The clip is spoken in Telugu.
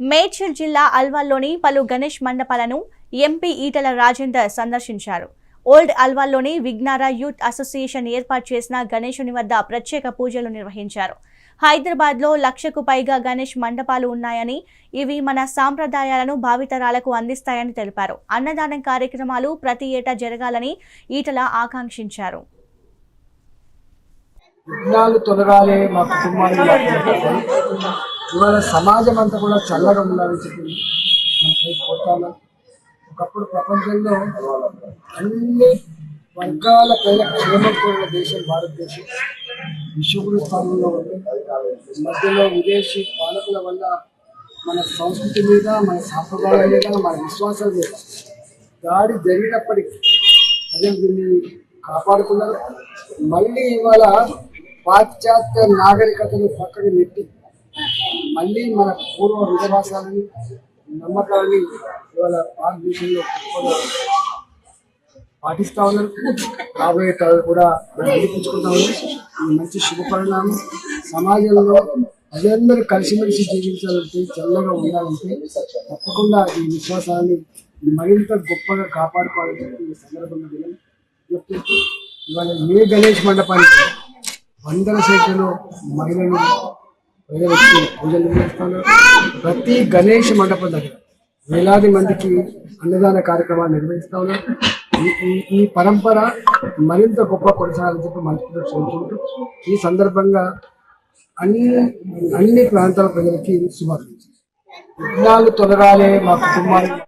మేడ్చల్ జిల్లా అల్వాల్లోని పలు గణేష్ మండపాలను ఎంపీ ఈటల రాజేందర్ సందర్శించారు. ఓల్డ్ అల్వాల్లోని విజ్ఞార యూత్ అసోసియేషన్ ఏర్పాటు చేసిన గణేశుని వద్ద ప్రత్యేక పూజలు నిర్వహించారు. హైదరాబాద్లో లక్షకు పైగా గణేష్ మండపాలు ఉన్నాయని ఇవి మన సాంప్రదాయాలను భావితరాలకు అందిస్తాయని తెలిపారు. అన్నదానం కార్యక్రమాలు ప్రతి ఏటా జరగాలని ఈటల ఆకాంక్షించారు. విఘ్నాలు తొలగాలి మా కుటుంబాన్ని ఇవాళ సమాజం అంతా కూడా చల్లగా ఉండాలని చెప్పి మనకి కోరుతాను ఒకప్పుడు ప్రపంచంలో అన్ని వర్గాల పైన క్షేమం కోరిన దేశం భారతదేశం. విశ్వగురు స్థానంలో ఉంది. మధ్యలో విదేశీ పాలకుల వల్ల మన సంస్కృతి మీద మన సాంప్రదాయాల మీద మన విశ్వాసాల మీద దాడి జరిగినప్పటికీ అదే దీన్ని కాపాడుకున్నారు. మళ్ళీ ఇవాళ పాశ్చాత్య నాగరికతను పక్కకు నెట్టి మళ్ళీ మన పూర్వ విశ్వాసాలని నమ్మకాలని ఇవాళ భారతదేశంలో పాటిస్తా ఉన్నారు. రాబోయే తరాలు కూడా నిరూపించుకుంటా ఉన్నారు ఇది మంచి శుభపరిణామం సమాజంలో ప్రజలందరూ కలిసిమెలిసి జీవించాలంటే చల్లగా ఉండాలంటే తప్పకుండా ఈ విశ్వాసాన్ని మరింత గొప్పగా కాపాడుకోవాలని చెప్పి ఈ సందర్భంగా నేను ఇవాళ ఏ గణేష్ మండపానికి వందల సంఖ్యలో మహిళలు ప్రజలు వచ్చి పూజలు నిర్వహిస్తున్నారు ప్రతి గణేష్ మండపం దగ్గర వేలాది మందికి అన్నదాన కార్యక్రమాలు నిర్వహిస్తా ఉన్నారు. ఈ- పరంపర మరింత గొప్ప కొనసాగాలని చెప్పి మనసులో కోరుకుంటూ ఈ సందర్భంగా అన్ని అన్ని ప్రాంతాల ప్రజలకి శుభాకాంక్షలు. విఘ్నాలు తొలగాలే మా కుటుంబానికి.